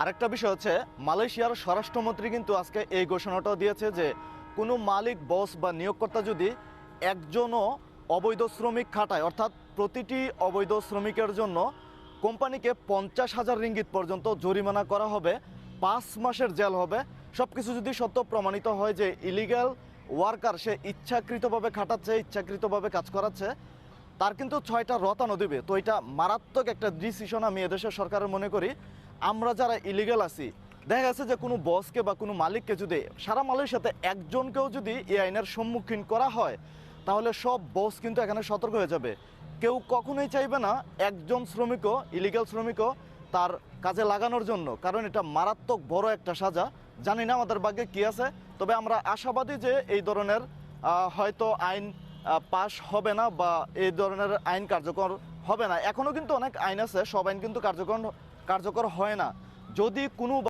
আরেকটা বিষয় হচ্ছে, মালয়েশিয়ার স্বরাষ্ট্রমন্ত্রী কিন্তু আজকে এই ঘোষণাটাও দিয়েছে যে, কোনো মালিক, বস বা নিয়োগকর্তা যদি একজনও অবৈধ শ্রমিক খাটায়, অর্থাৎ প্রতিটি অবৈধ শ্রমিকের জন্য কোম্পানিকে পঞ্চাশ হাজার রিঙ্গিত পর্যন্ত জরিমানা করা হবে, পাঁচ মাসের জেল হবে। সব কিছু যদি সত্য প্রমাণিত হয় যে ইলিগ্যাল ওয়ার্কার সে ইচ্ছাকৃতভাবে খাটাচ্ছে, ইচ্ছাকৃতভাবে কাজ করাচ্ছে তার কিন্তু ছয়টা রতানো দিবে। তো এটা মারাত্মক একটা ডিসিশন আমি এদেশের সরকারের মনে করি। আমরা যারা ইলিগাল আছি, দেখা গেছে যে কোনো বসকে বা কোনো মালিককে যদি সারা মালের সাথে একজনকেও যদি এই আইনের সম্মুখীন করা হয়, তাহলে সব বস কিন্তু এখানে সতর্ক হয়ে যাবে। কেউ কখনোই চাইবে না একজন শ্রমিকও ইলিগাল শ্রমিকও তার কাজে লাগানোর জন্য। কারণ এটা মারাত্মক বড় একটা সাজা। জানি না আমাদের ভাগ্যে কি আছে, তবে আমরা আশাবাদী যে এই ধরনের হয়তো আইন পাশ হবে না বা এই ধরনের আইন কার্যকর হবে না। এখনও কিন্তু অনেক আইন আছে, সব আইন কিন্তু কার্যকর কার্যকর হয় না। যদি কোনো